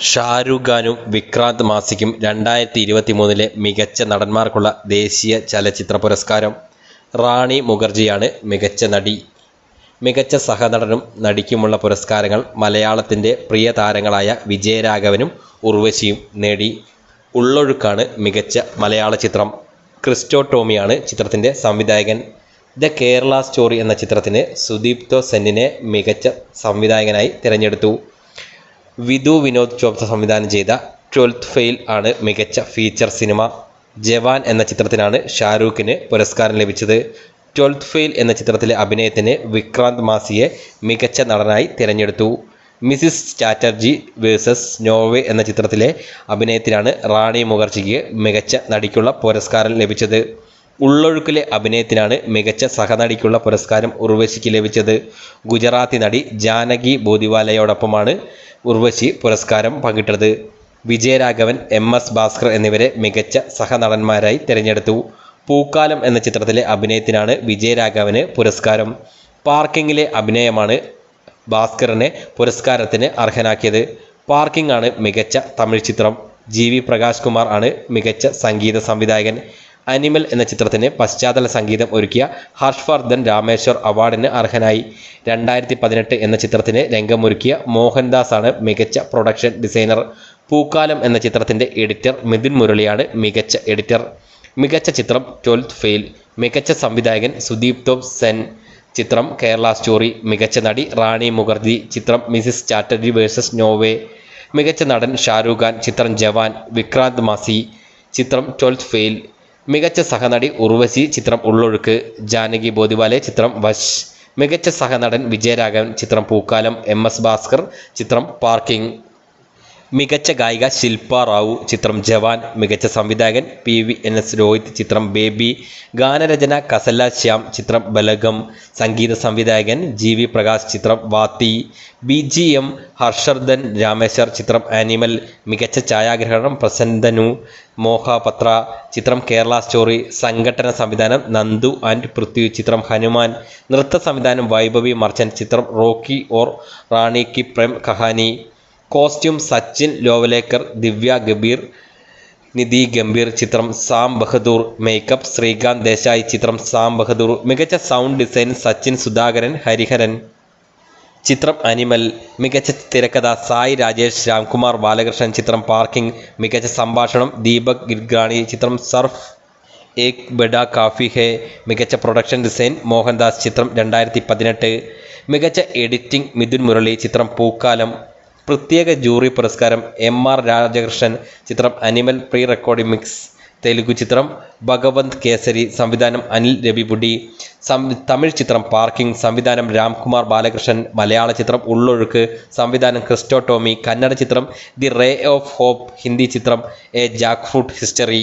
ഷാരൂഖ് ഖാനും വിക്രാന്ത് മാസിക്കും രണ്ടായിരത്തി ഇരുപത്തി മൂന്നിലെ മികച്ച നടന്മാർക്കുള്ള ദേശീയ ചലച്ചിത്ര പുരസ്കാരം. റാണി മുഖർജിയാണ് മികച്ച നടി. മികച്ച സഹനടനും നടിക്കുമുള്ള പുരസ്കാരങ്ങൾ മലയാളത്തിന്റെ പ്രിയ താരങ്ങളായ വിജയരാഘവനും ഉർവശിയും നേടി. ഉള്ളൊഴുക്കാണ് മികച്ച മലയാള ചിത്രം. ക്രിസ്റ്റോ ടോമിയാണ് ചിത്രത്തിന്റെ സംവിധായകൻ. ദ കേരള സ്റ്റോറി എന്ന ചിത്രത്തിന് സുദീപ്തോ സെന്നിനെ മികച്ച സംവിധായകനായി തിരഞ്ഞെടുത്തു. വിധു വിനോദ് ചോപ്ത സംവിധാനം ചെയ്ത ട്വൽത്ത് ഫെയിൽ ആണ് മികച്ച ഫീച്ചർ സിനിമ ജവാൻ എന്ന ചിത്രത്തിനാണ് ഷാരൂഖിന് പുരസ്കാരം ലഭിച്ചത്. ട്വൽത്ത് ഫെയിൽ എന്ന ചിത്രത്തിലെ അഭിനയത്തിന് വിക്രാന്ത് മാസിയെ മികച്ച നടനായി തിരഞ്ഞെടുത്തു. മിസിസ് ചാറ്റർജി വേഴ്സസ് നോർവേ എന്ന ചിത്രത്തിലെ അഭിനയത്തിനാണ് റാണി മുഖർജിക്ക് മികച്ച നടിക്കുള്ള പുരസ്കാരം ലഭിച്ചത്. ഉള്ളൊഴുക്കിലെ അഭിനയത്തിനാണ് മികച്ച സഹനടിക്കുള്ള പുരസ്കാരം ഉർവശിക്ക് ലഭിച്ചത്. ഗുജറാത്തി നടി ജാനകി ബോദിവാലയോടൊപ്പമാണ് ഉർവശി പുരസ്കാരം പങ്കിട്ടത്. വിജയരാഘവൻ എം എസ് ഭാസ്കർ എന്നിവരെ മികച്ച സഹനടന്മാരായി തിരഞ്ഞെടുത്തു. പൂക്കാലം എന്ന ചിത്രത്തിലെ അഭിനയത്തിനാണ് വിജയരാഘവന് പുരസ്കാരം. പാർക്കിങ്ങിലെ അഭിനയമാണ് ഭാസ്കറിനെ പുരസ്കാരത്തിന് അർഹനാക്കിയത്. പാർക്കിംഗ് ആണ് മികച്ച തമിഴ് ചിത്രം. ജി വി പ്രകാശ് കുമാർ ആണ് മികച്ച സംഗീത സംവിധായകൻ. അനിമൽ എന്ന ചിത്രത്തിന് പശ്ചാത്തല സംഗീതം ഒരുക്കിയ ഹർഷവർദ്ധൻ രാമേശ്വർ അവാർഡിന് അർഹനായി. രണ്ടായിരത്തി പതിനെട്ട് എന്ന ചിത്രത്തിന് രംഗമൊരുക്കിയ മോഹൻദാസ് ആണ് മികച്ച പ്രൊഡക്ഷൻ ഡിസൈനർ. പൂക്കാലം എന്ന ചിത്രത്തിന്റെ എഡിറ്റർ മിഥുൻ മുരളിയാണ് മികച്ച എഡിറ്റർ. മികച്ച ചിത്രം ട്വൽത്ത് ഫെയിൽ. മികച്ച സംവിധായകൻ സുദീപ് തോപ് സെൻ. ചിത്രം കേരള സ്റ്റോറി. മികച്ച നടി റാണി മുഖർജി. ചിത്രം മിസിസ് ചാറ്റർജി വേഴ്സസ് നോവേ. മികച്ച നടൻ ഷാരൂഖ് ഖാൻ. ചിത്രം ജവാൻ വിക്രാന്ത് മാസി. ചിത്രം ട്വൽത്ത് ഫെയിൽ. മികച്ച സഹനടി ഉർവശി ചിത്രം ഉള്ളൊഴുക്ക് ജാനകി ബോധിവാലെ ചിത്രം വശ്. മികച്ച സഹനടൻ വിജയരാഘവൻ ചിത്രം പൂക്കാലം എം എസ് ഭാസ്കർ ചിത്രം പാർക്കിംഗ്. മികച്ച ഗായിക ശില്പ റാവു ചിത്രം ജവാൻ മികച്ച സംവിധായകൻ P V N S Rohit ചിത്രം ബേബി ഗാനരചന കസല്ല ശ്യാം ചിത്രം ബലഗം സംഗീത സംവിധായകൻ ജി വി പ്രകാശ് ചിത്രം Vaathi B G M Harshavardhan Rameshwar ചിത്രം ആനിമൽ മികച്ച ഛായാഗ്രഹണം പ്രസന്തനു മോഹപത്ര ചിത്രം കേരള സ്റ്റോറി സംഘടന സംവിധാനം നന്ദു ആൻഡ് പൃഥ്വി ചിത്രം ഹനുമാൻ നൃത്ത സംവിധാനം വൈഭവി മർച്ചൻ ചിത്രം റോക്കി ഓർ റാണി കി പ്രേം കഹാനി. കോസ്റ്റ്യൂം സച്ചിൻ ലോവലേക്കർ ദിവ്യ ഗബീർ നിധി ഗംഭീർ ചിത്രം സാം ബഹദൂർ മേക്കപ്പ് ശ്രീകാന്ത് ദേശായി ചിത്രം സാം ബഹദൂർ മികച്ച സൗണ്ട് ഡിസൈൻ സച്ചിൻ സുധാകരൻ ഹരിഹരൻ ചിത്രം അനിമൽ മികച്ച തിരക്കഥ സായി രാജേഷ് രാംകുമാർ ബാലകൃഷ്ണൻ ചിത്രം പാർക്കിംഗ് മികച്ച സംഭാഷണം ദീപക് ഗിർഗാണി ചിത്രം സർഫ് ഏക് ബഡ കാഫി ഹേ മികച്ച പ്രൊഡക്ഷൻ ഡിസൈൻ മോഹൻദാസ് ചിത്രം രണ്ടായിരത്തി പതിനെട്ട് മികച്ച എഡിറ്റിംഗ് മിഥുൻ മുരളി ചിത്രം പൂക്കാലം പ്രത്യേക ജൂറി പുരസ്കാരം എം ആർ രാജകൃഷ്ണൻ ചിത്രം Animal pre recording mix Telugu ചിത്രം ഭഗവന്ത് കേസരി സംവിധാനം അനിൽ രവിപുടി തമിഴ് ചിത്രം പാർക്കിംഗ് സംവിധാനം രാംകുമാർ ബാലകൃഷ്ണൻ മലയാള ചിത്രം ഉള്ളൊഴുക്ക് സംവിധാനം ക്രിസ്റ്റോ ടോമി കന്നഡ ചിത്രം the ray of hope Hindi ചിത്രം എ ജാക്ക് ഫ്രൂട്ട് ഹിസ്റ്ററി.